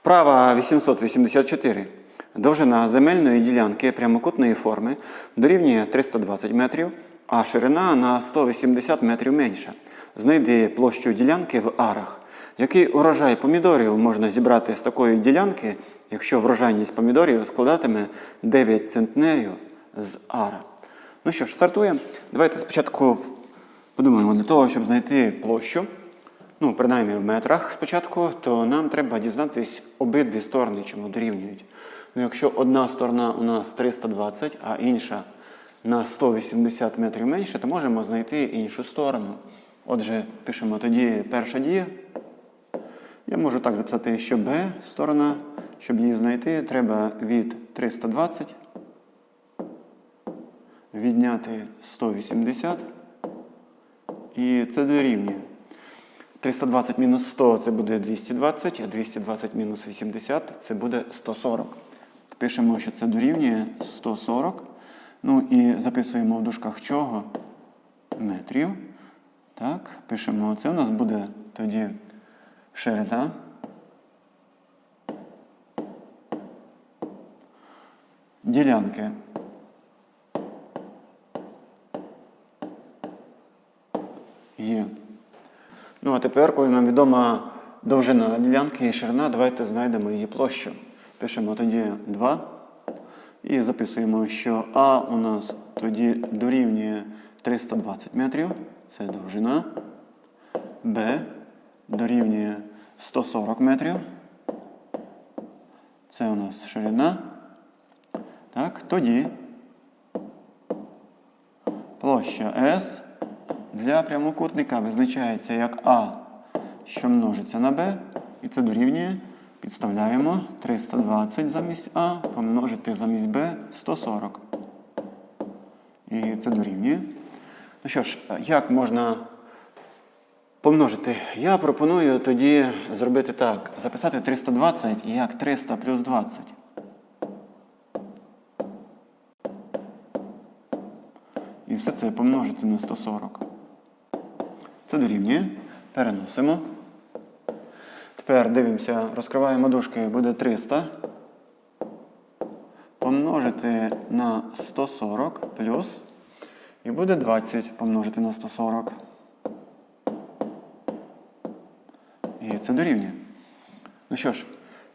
Вправа 884. Довжина земельної ділянки прямокутної форми дорівнює 320 метрів, а ширина на 180 метрів менша. Знайди площу ділянки в арах. Який урожай помідорів можна зібрати з такої ділянки, якщо врожайність помідорів складатиме 9 центнерів з ара? Ну що ж, стартуємо. Давайте спочатку подумаємо для того, щоб знайти площу ну, принаймні в метрах спочатку, то нам треба дізнатись обидві сторони, чому дорівнюють. Ну, якщо одна сторона у нас 320, а інша на 180 метрів менше, то можемо знайти іншу сторону. Отже, пишемо тоді перша дія. Я можу так записати, що B сторона, щоб її знайти, треба від 320 відняти 180. І це дорівнює. 320 мінус 100 це буде 220, а 220 мінус 80 це буде 140. Пишемо, що це дорівнює 140. Ну і записуємо в дужках чого? Метрів. Так, пишемо, це у нас буде тоді ширина. Ділянки. Є. Ну, а тепер, коли нам відома довжина ділянки і ширина, давайте знайдемо її площу. Пишемо тоді 2 і записуємо, що А у нас тоді дорівнює 320 метрів, це довжина. Б дорівнює 140 метрів. Це у нас ширина. Так, тоді площа С для прямокутника визначається як А, що множиться на Б, і це дорівнює. Підставляємо 320 замість А, помножити замість Б 140. І це дорівнює. Ну що ж, як можна помножити? Я пропоную тоді зробити так: записати 320 як 300 плюс 20. І все це помножити на 140. Це дорівнює. Переносимо. Тепер дивимося, розкриваємо дужки, буде 300. Помножити на 140 плюс. І буде 20 помножити на 140. І це дорівнює. Ну що ж,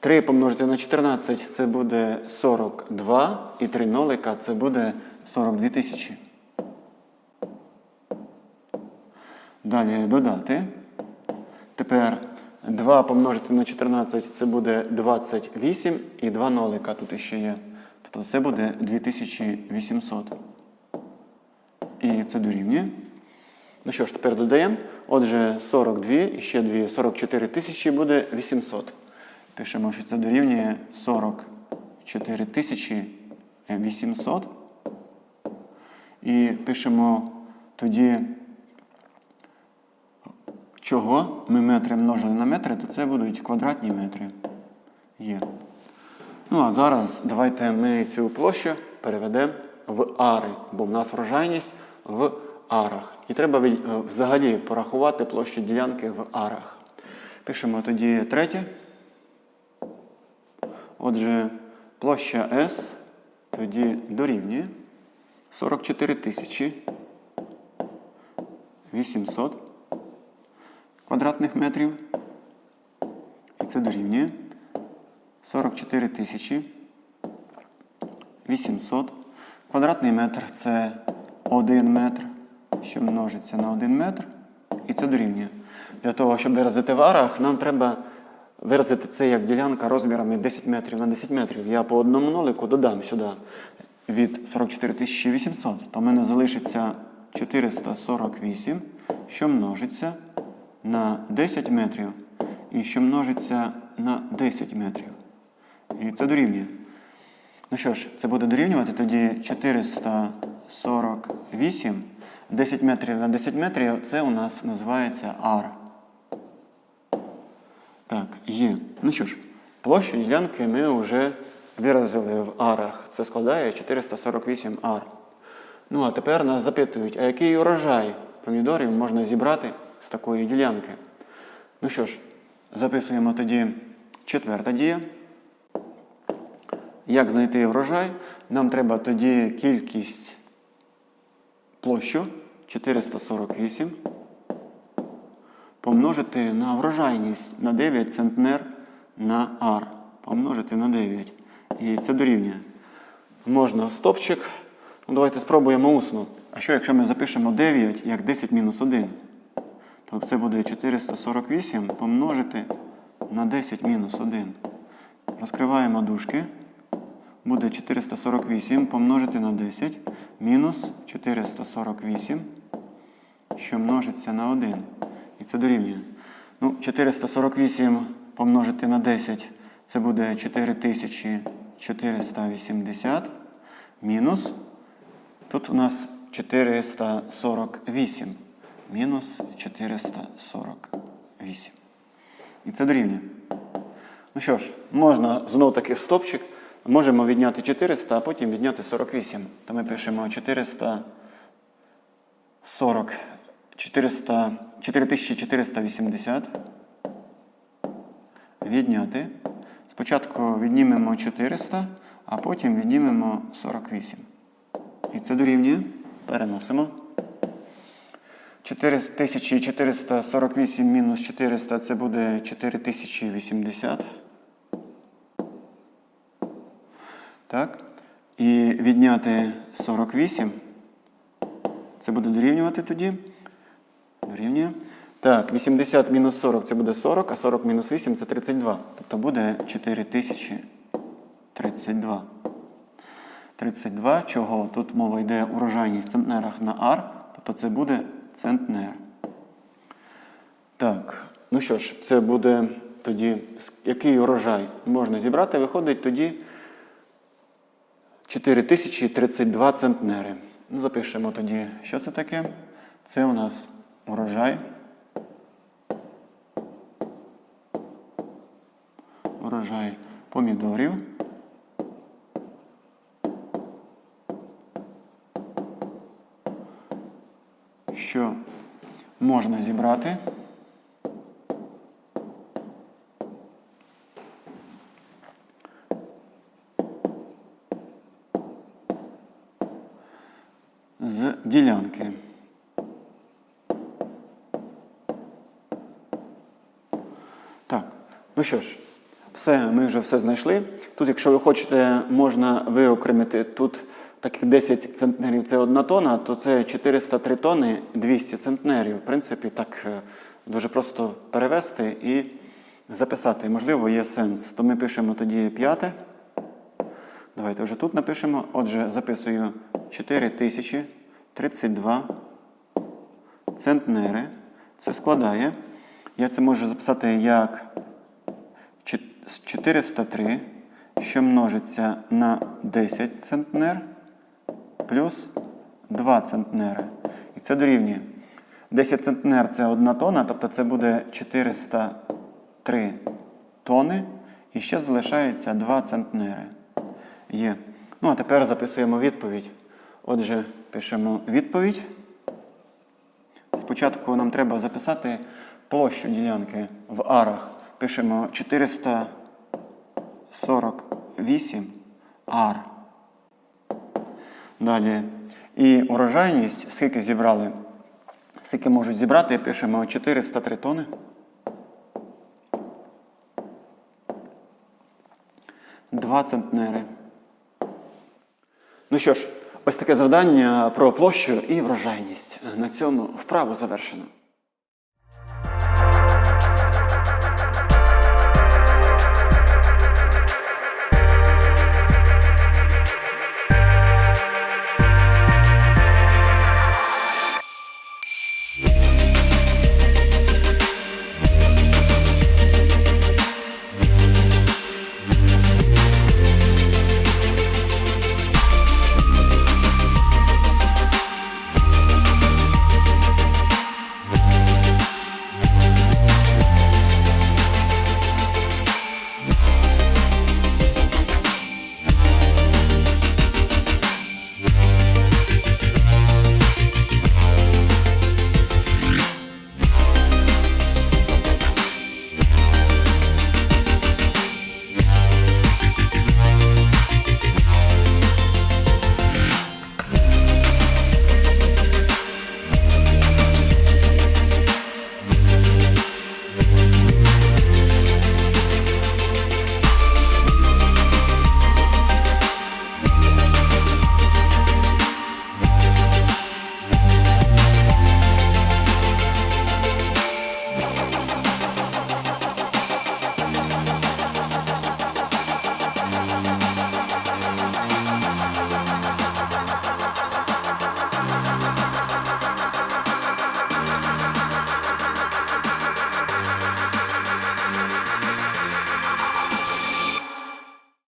3 помножити на 14 це буде 42. І 3 нолика це буде 42 тисячі. Далі додати. Тепер 2 помножити на 14 це буде 28 і 2 нолика тут ще є. Тобто це буде 2800. І це дорівнює. Ну що ж, тепер додаємо. Отже, 42 і ще 2, 44 тисячі буде 800. Пишемо, що це дорівнює 44 тисячі 800. І пишемо тоді чого ми метри множили на метри, то це будуть квадратні метри. Є. Ну, а зараз давайте ми цю площу переведемо в ари, бо в нас врожайність в арах. І треба е, взагалі порахувати площу ділянки в арах. Пишемо тоді третє. Отже, площа S тоді дорівнює 44 тисячі 800 квадратних метрів. І це дорівнює 44 тисячі 800. Квадратний метр це 1 метр, що множиться на 1 метр. І це дорівнює. Для того, щоб виразити в арах, нам треба виразити це як ділянка розмірами 10 метрів на 10 метрів. Я по одному нолику додам сюди від 44 800. То в мене залишиться 448, що множиться на 10 метрів і що множиться на 10 метрів. І це дорівнює. Ну що ж, це буде дорівнювати тоді 448. 10 метрів на 10 метрів це у нас називається ар. Так, є. Ну що ж, площу ділянки ми вже виразили в арах. Це складає 448 ар. Ну а тепер нас запитують, а який урожай помідорів можна зібрати з такої ділянки? Ну що ж, записуємо тоді Четверта дія. Як знайти врожай? Нам треба тоді кількість площу 448 помножити на врожайність на 9 центнер на ар. Помножити на 9. І це дорівнює. Можна стопчик. Ну, давайте спробуємо усно. А що, якщо ми запишемо 9 як 10 мінус 1? То це буде 448 помножити на 10 мінус 1. Розкриваємо дужки. Буде 448 помножити на 10 мінус 448, що множиться на 1. І це дорівнює. Ну, 448 помножити на 10 це буде 4480 мінус. Тут у нас 448. Мінус 448. І це дорівнює. Ну що ж, можна знов таки в стопчик. Можемо відняти 400, а потім відняти 48. То ми пишемо 440, 400, 4480. Відняти. Спочатку віднімемо 400, а потім віднімемо 48. І це дорівнює. Переносимо. 4448 мінус 400 це буде 4080. Так. І відняти 48. Це буде дорівнювати тоді. Дорівнює. Так, 80 мінус 40 це буде 40, а 40 мінус 8 це 32. Тобто буде 4032. 32, чого тут мова йде урожайність в центнерах на ар, тобто це буде центнер. Так, ну що ж, це буде тоді, який урожай можна зібрати, виходить тоді 4032 центнери. Ну, Запишемо тоді, що це таке. Це у нас урожай. Урожай помідорів. Що можна зібрати? з ділянки. Так, ну що ж, все, ми вже все знайшли. Тут, якщо ви хочете, можна виокремити тут таких 10 центнерів це одна тонна, то це 403 тонни 200 центнерів. В принципі, так е, дуже просто перевести і записати. Можливо, є сенс. То ми пишемо тоді п'яте. Давайте вже тут напишемо. Отже, записую 4032 центнери. Це складає. Я це можу записати як з 403, що множиться на 10 центнер плюс 2 центнери. І це дорівнює. 10 центнер це 1 тона, тобто це буде 403 тони. І ще залишається 2 центнери. Є. Ну, а тепер записуємо відповідь. Отже, пишемо відповідь. Спочатку нам треба записати площу ділянки в арах. Пишемо 400. 48 ар. Далі. І урожайність, скільки зібрали? Скільки можуть зібрати, пишемо 403 тони. Два центнери. Ну що ж, ось таке завдання про площу і врожайність. На цьому вправу завершено.